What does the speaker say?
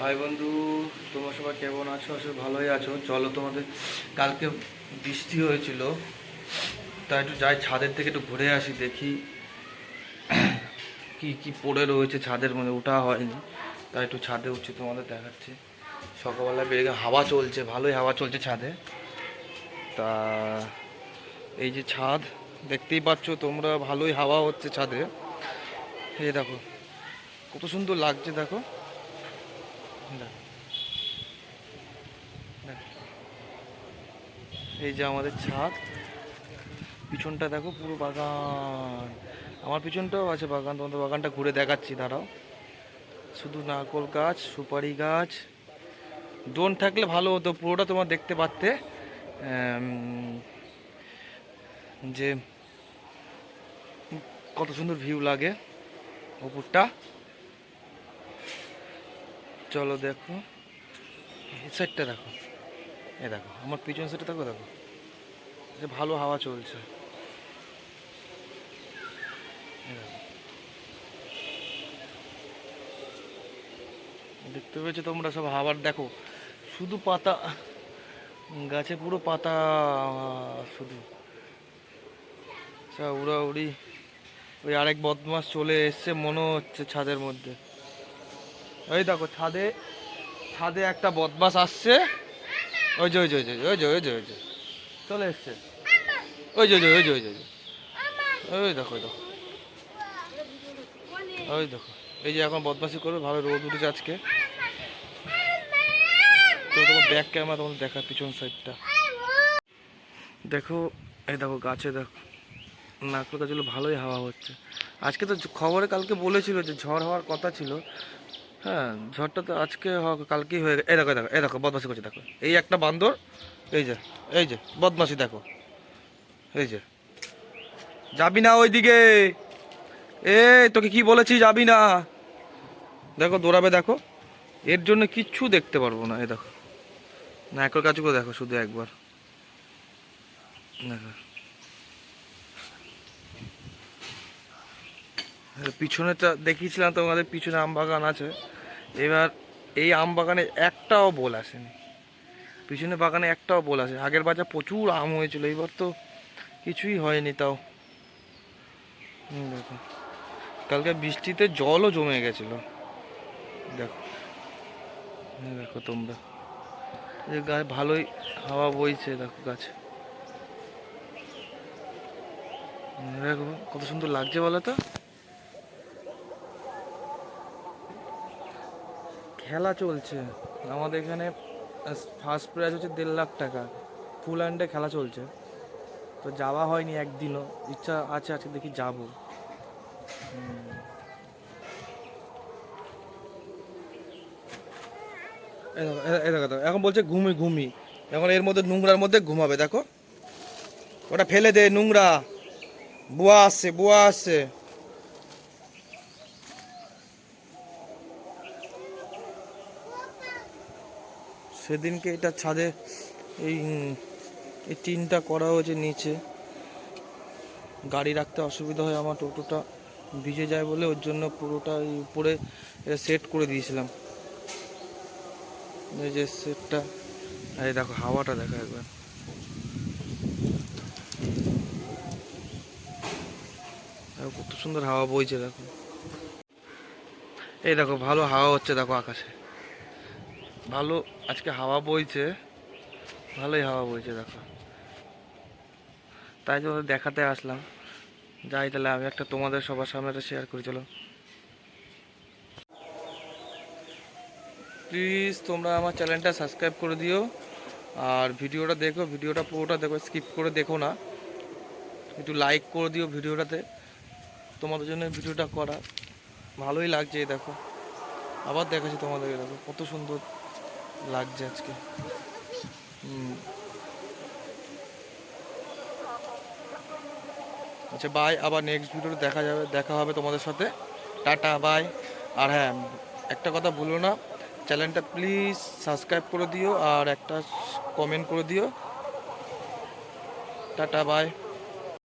High বন্ধু, তোমরা সবাই কেমন আছো? আসলে ভালোই আছো। চলো তোমাদের, কালকে বৃষ্টি হয়েছিল, তাই একটু যাই ছাদের থেকে একটু ঘুরে আসি, দেখি কি কি পড়ে রয়েছে ছাদের মধ্যে ওঠা হয়নি। তাই একটু ছাদে উঠছি, তোমাদের দেখাচ্ছি। সকালবেলা বেরিয়ে হাওয়া চলছে, ভালোই হাওয়া চলছে ছাদে। তা এই যে ছাদ, দেখতেই পাচ্ছ তোমরা, ভালোই হাওয়া হচ্ছে ছাদে। এই দেখো, কত সুন্দর লাগছে। দেখো। এই যে আমাদের ছাদ, পিছনটা দেখো পুরো বাগান। আমার পিছনটাও আছে বাগান, তোমাদের বাগানটা ঘুরে দেখাচ্ছি, দাঁড়াও। শুধু নারকোল গাছ, সুপারি গাছ। ড্রোন থাকলে ভালো হতো, পুরোটা তোমার দেখতে পারতে। যে কত সুন্দর ভিউ লাগে ওপরটা। চলো দেখো। এই সাইডটা দেখো। এ দেখো, আমার পিছন সাইডটা দেখো দেখো। যে ভালো হাওয়া চলছে। দেখতে পেয়েছ তোমরা সব হাওয়ার দেখো, শুধু পাতা, গাছে পুরো পাতা, শুধু। সব উড়া উড়ি ওই আরেক বদমাস চলে এসছে, মনে হচ্ছে ছাদের মধ্যে। ওই দেখো ছাদে ছাদে একটা বদমাস আসছে ওই যে ওই যে ওই যে ওই যে ওই যে চলে এসছে ওই যে ওই যে ওই যে ওই যে ওই দেখো ওই দেখো ওই দেখো এই যে এখন বদমাসি করবে ভালো রোদ উঠেছে আজকে তো তোমার ব্যাক ক্যামেরা তোমাদের দেখা পিছন সাইডটা দেখো এই দেখো গাছে দেখো নারকেল গাছগুলো ভালোই হাওয়া হচ্ছে আজকে তো খবরে কালকে বলেছিল যে ঝড় হওয়ার কথা ছিল হ্যাঁ ঝড়টা তো আজকে হওয়া- কালকেই হয়ে গেছে। এই দেখো দেখো, এই দেখো বদমাসি করছে, দেখো। এই একটা বান্দর, এই যে এই যে বদমাসি দেখো। এই যে। যাবি না ওইদিকে। এ তোকে কি বলেছি, যাবি না। দেখো, দৌড়াবে, দেখো। এর জন্য কিচ্ছু দেখতে পারব না, এই দেখো। নায়কর করে দেখো, শুধু একবার। দেখো। পিছনেটা দেখিয়েছিলাম তোমাদের পিছনে আম বাগান আছে। এবার এই আম বাগানে একটাও বোল আসেনি। পিছনে বাগানে একটাও বোল আসে আগের বাজার প্রচুর আম হয়েছিল, এবার তো কিছুই হয়নি তাও। দেখো। কালকে বৃষ্টিতে জলও জমে গেছিল। দেখো। দেখো তোমরা। এই গায়ে ভালোই হাওয়া বইছে, দেখো গাছে। দেখো কত সুন্দর লাগছে বলো তো? খেলা চলছে। আমাদের এখানে ফার্স্ট প্রাইজ হচ্ছে দেড় লাখ টাকা। ফুল হ্যান্ডে খেলা চলছে। তো যাওয়া হয়নি একদিনও। ইচ্ছা আছে আজকে দেখি যাব। এখন বলছে ঘুমি ঘুমি। এখন এর মধ্যে নোংরার মধ্যে ঘুমাবে, দেখো। ওটা ফেলে দে নোংরা। বুয়া আসছে বুয়া আসছে। সেদিনকে এটা ছাদে এই এই টিনটা করা হয়েছে নিচে। গাড়ি রাখতে অসুবিধা হয়, আমার টোটোটা ভিজে যায় বলে ওর জন্য পুরোটা এই উপরে সেট করে দিয়েছিলাম। এই যে সেটটা এই দেখো হাওয়াটা দেখো একবার। কত সুন্দর হাওয়া বইছে দেখো। এই দেখো ভালো হাওয়া হচ্ছে দেখো আকাশে। ভালো, আজকে হাওয়া বইছে। ভালোই হাওয়া বইছে, দেখো। তাই জন্য দেখাতে আসলাম। যাই তাহলে, আমি একটা তোমাদের সবার সামনে শেয়ার করি, চলো। প্লিজ তোমরা আমার চ্যানেলটা সাবস্ক্রাইব করে দিও। আর ভিডিওটা দেখো, ভিডিওটা পুরোটা দেখো স্কিপ করে দেখো না। একটু লাইক করে দিও ভিডিওটাতে। তোমাদের জন্য ভিডিওটা করা। ভালোই লাগছে দেখো। আবার দেখাচ্ছি তোমাদেরকে, দেখো, কত সুন্দর। লাগছে আজকে। আচ্ছা বাই আবার নেক্সট ভিডিওতে দেখা যাবে, দেখা হবে তোমাদের সাথে। টাটা বাই আর হ্যাঁ একটা কথা ভুলো না চ্যানেলটা প্লিজ সাবস্ক্রাইব করে দিও, আর একটা কমেন্ট করে দিও। Tata bye